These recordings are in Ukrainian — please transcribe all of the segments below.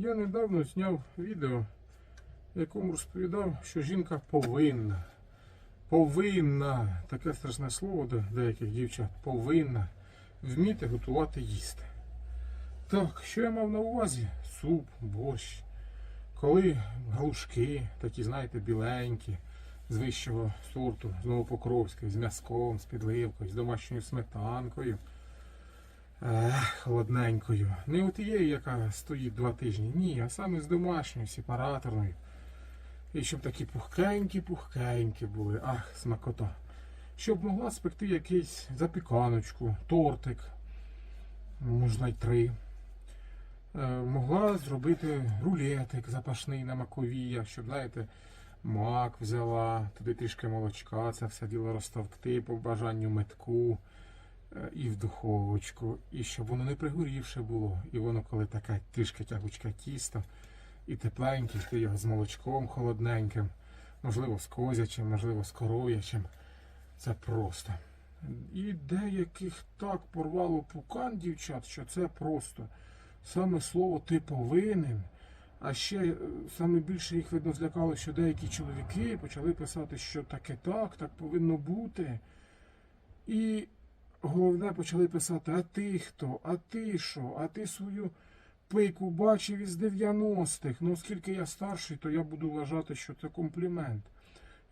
Я недавно зняв відео, в якому розповідав, що жінка повинна. Повинна, таке страшне слово до деяких дівчат, повинна вміти готувати їсти. Так, що я мав на увазі? Суп, борщ. Коли галушки, такі, знаєте, біленькі, з вищого сорту, з Новопокровської, з м'язком, з підливкою, з домашньою сметанкою. Холодненькою. Не от тією, яка стоїть два тижні. Ні, а саме з домашньою, сепараторною. І щоб такі пухкенькі-пухкенькі були. Ах, смакота. Щоб могла спекти якийсь запіканочку, тортик, можна й три. Е, могла зробити рулетик запашний на маковія, щоб, знаєте, мак взяла, туди трішки молочка, це все діло розтовкти по бажанню метку і в духовочку, і щоб воно не пригорівше було. І воно, коли таке трішки тягучке тісто, і тепленьке, ти його з молочком холодненьким, можливо, з козячим, можливо, з коров'ячим. Це просто. І деяких так порвало пукан дівчат, що це просто. Саме слово ти повинен. А ще е, саме більше їх видно злякало, що деякі чоловіки почали писати, що таке так, так повинно бути. І головне почали писати, а ти хто? А ти що? А ти свою пику бачив із 90-х. Ну, оскільки я старший, то я буду вважати, що це комплімент.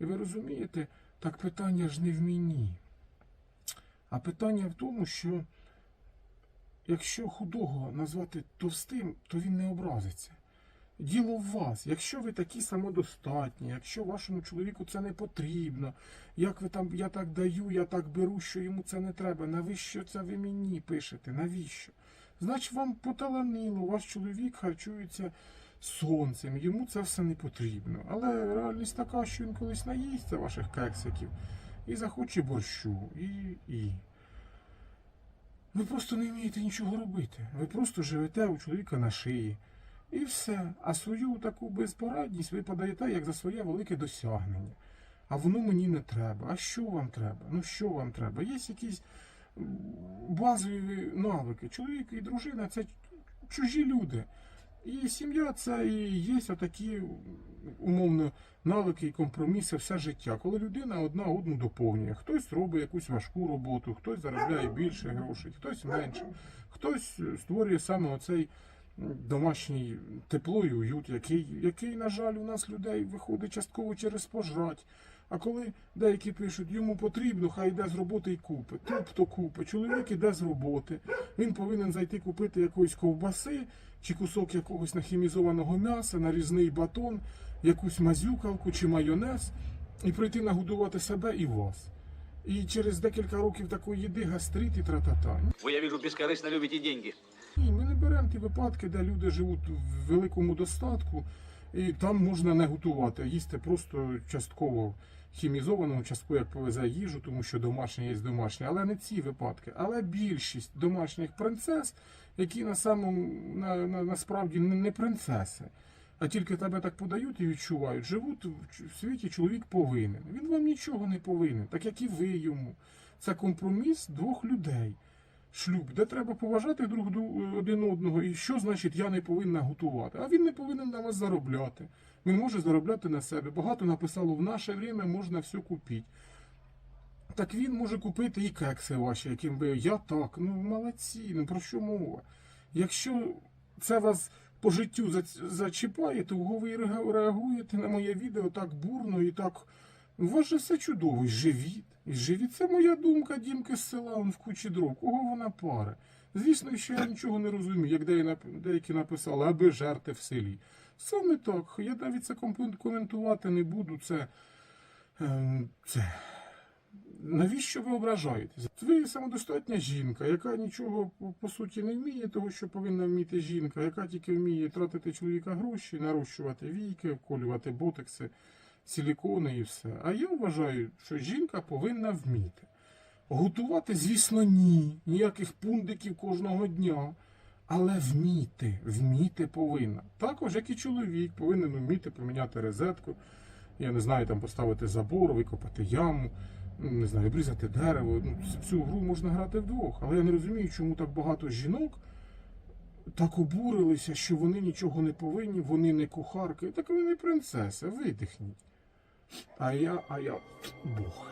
І ви розумієте, так питання ж не в мені. А питання в тому, що якщо худого назвати товстим, то він не образиться. Діло в вас, якщо ви такі самодостатні, якщо вашому чоловіку це не потрібно, як ви там, я так даю, я так беру, що йому це не треба, навіщо це ви мені пишете? Навіщо? Значить, вам поталанило, ваш чоловік харчується сонцем, йому це все не потрібно. Але реальність така, що він колись наїсться ваших кексиків і захоче борщу, і. і. Ви просто не вмієте нічого робити. Ви просто живете у чоловіка на шиї. І все. А свою таку безпорадність ви подаєте як за своє велике досягнення. А воно мені не треба. А що вам треба? Ну що вам треба? Є якісь базові навики. Чоловік і дружина це чужі люди. І сім'я це і є отакі умовно навики і компроміси все життя, коли людина одна одну доповнює. Хтось робить якусь важку роботу, хтось заробляє більше грошей, хтось менше, хтось створює саме оцей домашній тепло і уют, який, який, на жаль, у нас людей виходить частково через пожрать. А коли деякі пишуть, йому потрібно, хай йде з роботи і купить. Тобто купить. Чоловік іде з роботи. Він повинен зайти купити якоїсь ковбаси чи кусок якогось нахімізованого м'яса, нарізний батон, якусь мазюкалку чи майонез, і прийти нагодувати себе і вас. І через декілька років такої їди гастрит і тратата. Вы, я вижу, бескорыстно любите деньги. Ті випадки, де люди живуть в великому достатку, і там можна не готувати, їсти просто частково хімізованого, частково як повезе їжу, тому що домашнє є домашнє. Але не ці випадки. Але більшість домашніх принцес, які на самому на, на, насправді не принцеси, а тільки тебе так подають і відчувають, живуть в світі чоловік повинен. Він вам нічого не повинен, так як і ви йому. Це компроміс двох людей шлюб, де треба поважати друг дру- один одного, і що значить я не повинна готувати. А він не повинен на вас заробляти. Він може заробляти на себе. Багато написало в наше время можна все купити. Так він може купити і кекси ваші, яким би я так. Ну молодці, ну про що мова? Якщо це вас по життю зачіпає, то ви реагуєте на моє відео так бурно і так. У вас же все чудово, і живіт. І живіт це моя думка, дімки з села он в кучі дров. Кого вона паре? Звісно, що я нічого не розумію, як деякі написали, аби жерти в селі. Саме так. Я навіть це коментувати не буду. Це. ем, це. Навіщо ви ображаєтесь? Ви самодостатня жінка, яка нічого по суті не вміє, того, що повинна вміти жінка, яка тільки вміє тратити чоловіка гроші, нарощувати війки, вколювати ботекси, силікони і все. А я вважаю, що жінка повинна вміти. Готувати, звісно, ні. Ніяких пундиків кожного дня. Але вміти, вміти повинна. Також, як і чоловік, повинен вміти поміняти розетку, я не знаю, там поставити забор, викопати яму, ну, не знаю, обрізати дерево. Ну, цю гру можна грати вдвох. Але я не розумію, чому так багато жінок так обурилися, що вони нічого не повинні, вони не кухарки, так вони принцеси, видихніть. А я, а я Бог.